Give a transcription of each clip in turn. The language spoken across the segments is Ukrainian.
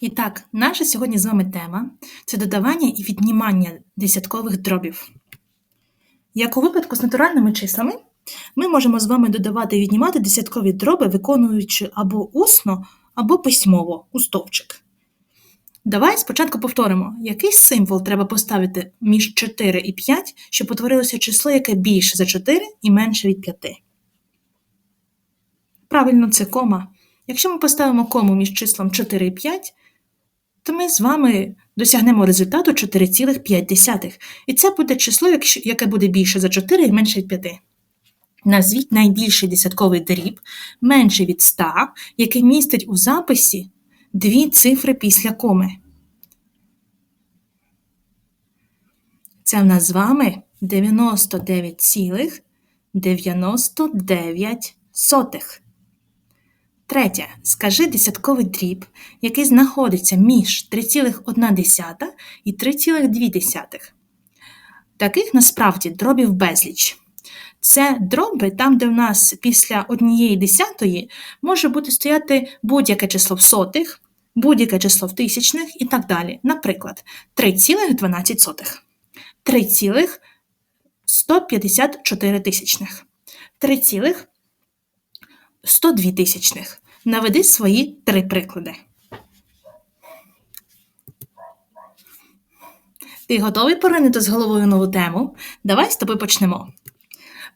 І так, наша сьогодні з вами тема це додавання і віднімання десяткових дробів. Як у випадку з натуральними числами, ми можемо з вами додавати і віднімати десяткові дроби, виконуючи або усно, або письмово у стовпчик. Давай спочатку повторимо, який символ треба поставити між 4 і 5, щоб утворилося число, яке більше за 4 і менше від 5. Правильно, це кома. Якщо ми поставимо кому між числом 4 і 5, то ми з вами досягнемо результату 4,5. І це буде число, яке буде більше за 4 і менше від 5. Назвіть найбільший десятковий дріб, менший від 100, який містить у записі дві цифри після коми. Це в нас з вами 99,99. Третє. Скажи десятковий дріб, який знаходиться між 3,1 і 3,2. Таких насправді дробів безліч. Це дроби там, де в нас після однієї десятої може бути стояти будь-яке число в сотих, будь-яке число в тисячних і так далі. Наприклад, 3,12, 3,154 тисячних, 3,102 тисячних. Наведи свої три приклади. Ти готовий поринути з головою нову тему? Давай з тобою почнемо.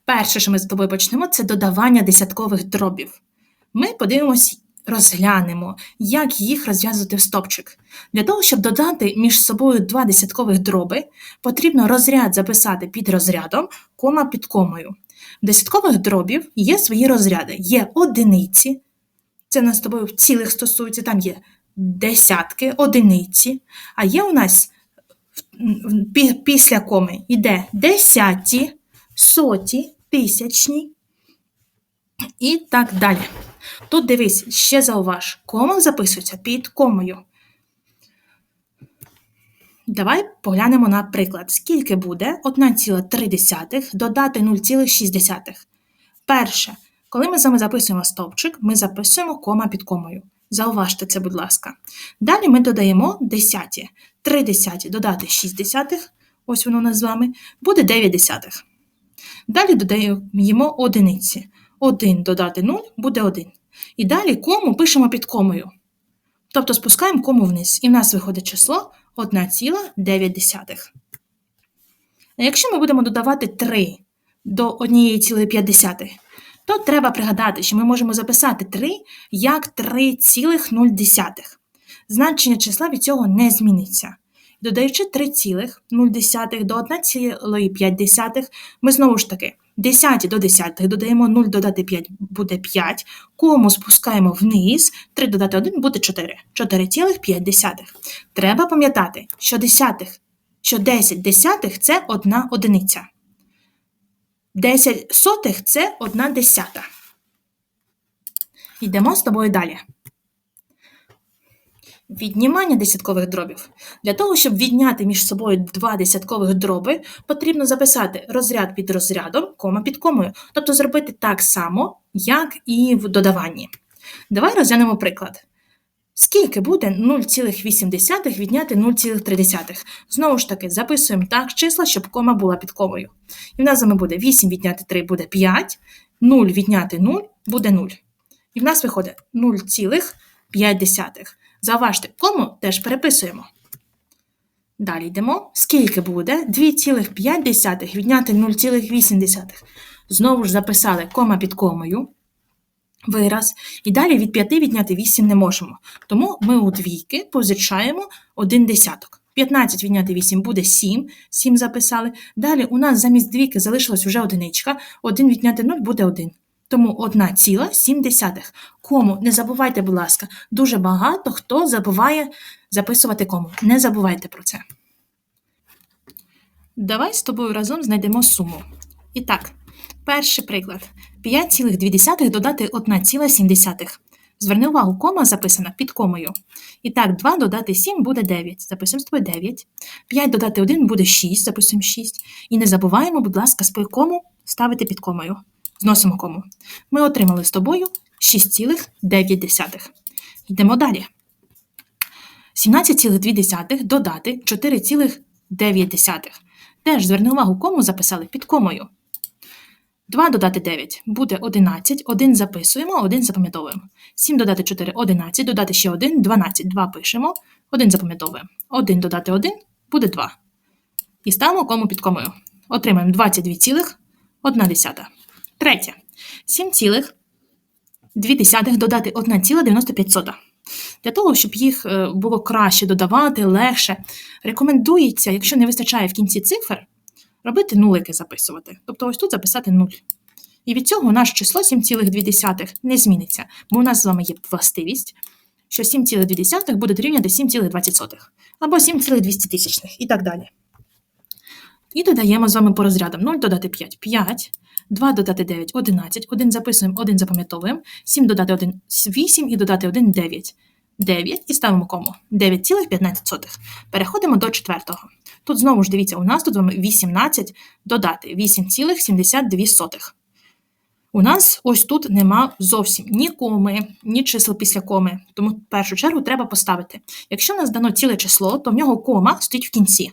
Перше, що ми з тобою почнемо, це додавання десяткових дробів. Ми подивимось, розглянемо, як їх розв'язувати в стопчик. Для того, щоб додати між собою два десяткових дроби, потрібно розряд записати під розрядом, кома під комою. Десяткових дробів є свої розряди. Є одиниці, це нас з тобою в цілих стосується, там є десятки, одиниці, а є у нас після коми йде десяті, соті, тисячні і так далі. Тут дивись, ще зауваж, кома записується під комою. Давай поглянемо на приклад. Скільки буде 1,3 додати 0,6. Перше. Коли ми з вами записуємо стовпчик, ми записуємо кома під комою. Зауважте це, будь ласка. Далі ми додаємо десяті. 3 десяті додати 6 десятих, ось воно у нас з вами, буде 9 десятих. Далі додаємо одиниці. 1 додати 0 буде 1. І далі кому пишемо під комою. Тобто спускаємо кому вниз. І в нас виходить число 1,9. Якщо ми будемо додавати 3 до 1,5, то треба пригадати, що ми можемо записати 3 як 3,0. Значення числа від цього не зміниться. Додаючи 3,0 до 1,5, ми знову ж таки 10 до 10 додаємо 0 додати 5 буде 5, кому спускаємо вниз, 3 додати 1 буде 4. 4,5. Треба пам'ятати, що десятих, що 10 десятих це одна одиниця. 10 сотих це одна десята. Йдемо з тобою далі. Віднімання десяткових дробів. Для того, щоб відняти між собою два десяткових дроби, потрібно записати розряд під розрядом, кома під комою. Тобто зробити так само, як і в додаванні. Давай розглянемо приклад. Скільки буде 0,8 відняти 0,3? Знову ж таки, записуємо так числа, щоб кома була під комою. І в нас з вами буде 8 відняти 3 буде 5, 0 відняти 0 буде 0. І в нас виходить 0,5. Заважте, кому теж переписуємо. Далі йдемо. Скільки буде 2,5 відняти 0,8. Знову ж записали кома під комою вираз. І далі від 5 відняти 8 не можемо. Тому ми у двійки позичаємо 1 десяток. 15 відняти 8 буде 7, 7 записали. Далі у нас замість двійки залишилась вже одиничка, 1 відняти 0 буде 1. Тому 1,7. Кому, не забувайте, будь ласка, дуже багато хто забуває записувати кому. Не забувайте про це. Давай з тобою разом знайдемо суму. І так, перший приклад. 5,2 додати 1,7. Зверни увагу, кома записана під комою. І так, 2 додати 7 буде 9. Записуємо з тобою 9. 5 додати 1 буде 6, записуємо 6. І не забуваємо, будь ласка, свою кому ставити під комою. Зносимо кому. Ми отримали з тобою 6,9. Йдемо далі. 17,2 додати 4,9. Теж зверни увагу, кому записали під комою. 2 додати 9 буде 11, 1 записуємо, 1 запам'ятовуємо. 7 додати 4 11, додати ще 1 12, 2 пишемо, 1 запам'ятовуємо. 1 додати 1 буде 2. І ставимо кому під комою. Отримаємо 22,1. Третє. 7,2 додати 1,95. Для того, щоб їх е, було краще додавати, легше, рекомендується, якщо не вистачає в кінці цифр, робити нулики записувати. Тобто ось тут записати 0. І від цього наше число 7,2 не зміниться, бо у нас з вами є властивість, що 7,2 буде дорівняти 7,20 або 7,200 і так далі. І додаємо з вами по розрядам 0 додати 5 5, 2 додати 9 11, 1 записуємо, 1 запам'ятовуємо, 7 додати 1 8 і додати 1 9. 9 і ставимо кому 9,15. Переходимо до четвертого. Тут знову ж дивіться, у нас тут з 18 додати 8,72. У нас ось тут нема зовсім ні коми, ні чисел після коми. Тому в першу чергу треба поставити. Якщо в нас дано ціле число, то в нього кома стоїть в кінці.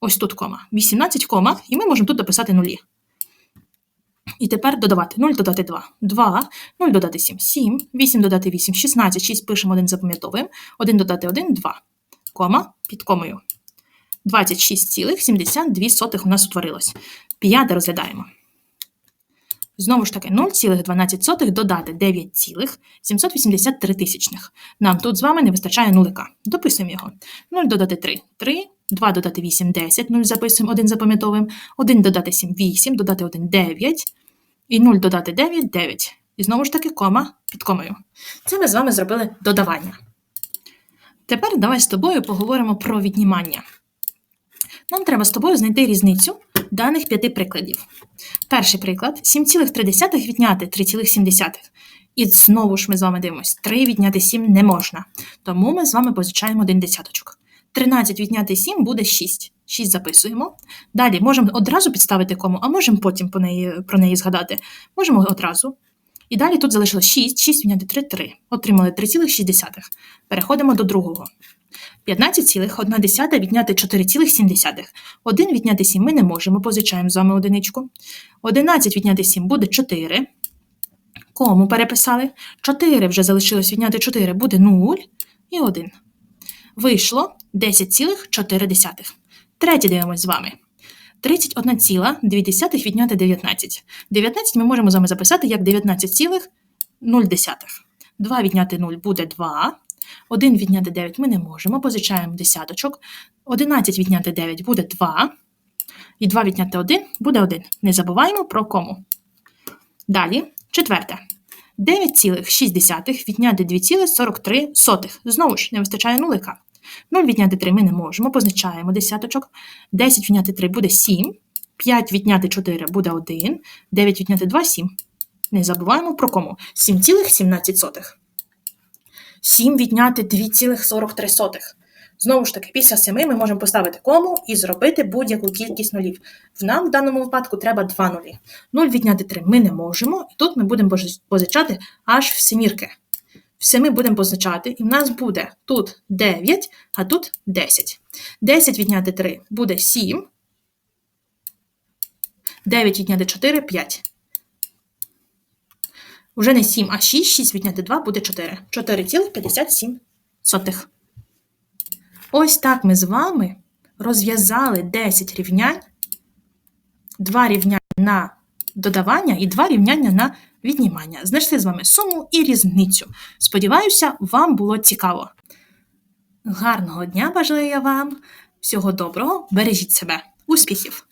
Ось тут кома. 18 кома, і ми можемо тут дописати нулі. І тепер додавати 0 додати 2. 2, 0 додати 7, 7, 8 додати 8, 16, 6 пишемо 1 запам'ятовуємо, 1 додати 1, 2. Кома під комою. 26,72 у нас утворилось. П'яте розглядаємо. Знову ж таки, 0,12 додати 9,783 тисячних. Нам тут з вами не вистачає нулика. Дописуємо його. 0 додати 3 3, 2 додати 8 10, 0 записуємо, 1 запам'ятовуємо, 1 додати 7 8, додати 1 9, і 0 додати 9 9. І знову ж таки кома під комою. Це ми з вами зробили додавання. Тепер давай з тобою поговоримо про віднімання. Нам треба з тобою знайти різницю даних п'яти прикладів. Перший приклад 7,3 відняти 3,7. І знову ж ми з вами дивимося, 3 відняти 7 не можна. Тому ми з вами позичаємо один десяточок. 13 відняти 7 буде 6. 6 записуємо. Далі можемо одразу підставити кому, а можемо потім по неї, про неї згадати. Можемо одразу. І далі тут залишилось 6, 6 відняти 3, 3. Отримали 3,6. Переходимо до другого. 15,1 відняти 4,7. 1 відняти 7 ми не можемо, позичаємо з вами одиничку. 11 відняти 7 буде 4. Кому переписали? 4 вже залишилось відняти 4 буде 0 і 1. Вийшло 10,4. Третє дивимось з вами. 31,2 відняти 19. 19 ми можемо з вами записати як 19,0. 2 відняти 0 буде 2. 1 відняти 9 ми не можемо, позичаємо десяточок. 11 відняти 9 буде 2. І 2 відняти 1 буде 1. Не забуваємо про кому. Далі, четверте. 9,6 відняти 2,43. Знову ж не вистачає нулика. 0 відняти 3 ми не можемо, позначаємо десяточок. 10 відняти 3 буде 7. 5 відняти 4 буде 1. 9 відняти 2 7. Не забуваємо про кому. 7,17. 7 відняти 2,43. Знову ж таки, після 7 ми можемо поставити кому і зробити будь-яку кількість нулів. В нам в даному випадку треба 2 нулі. 0 відняти 3 ми не можемо, і тут ми будемо позичати аж в семірки. В 7 будемо позначати, і в нас буде тут 9, а тут 10. 10 відняти 3 буде 7. 9 відняти 4 5. Уже не 7, а 6, 6 відняти 2 буде 4. 4,57. Ось так ми з вами розв'язали 10 рівнянь, 2 рівняння на додавання і два рівняння на віднімання. Знайшли з вами суму і різницю. Сподіваюся, вам було цікаво. Гарного дня бажаю я вам! Всього доброго, бережіть себе, успіхів!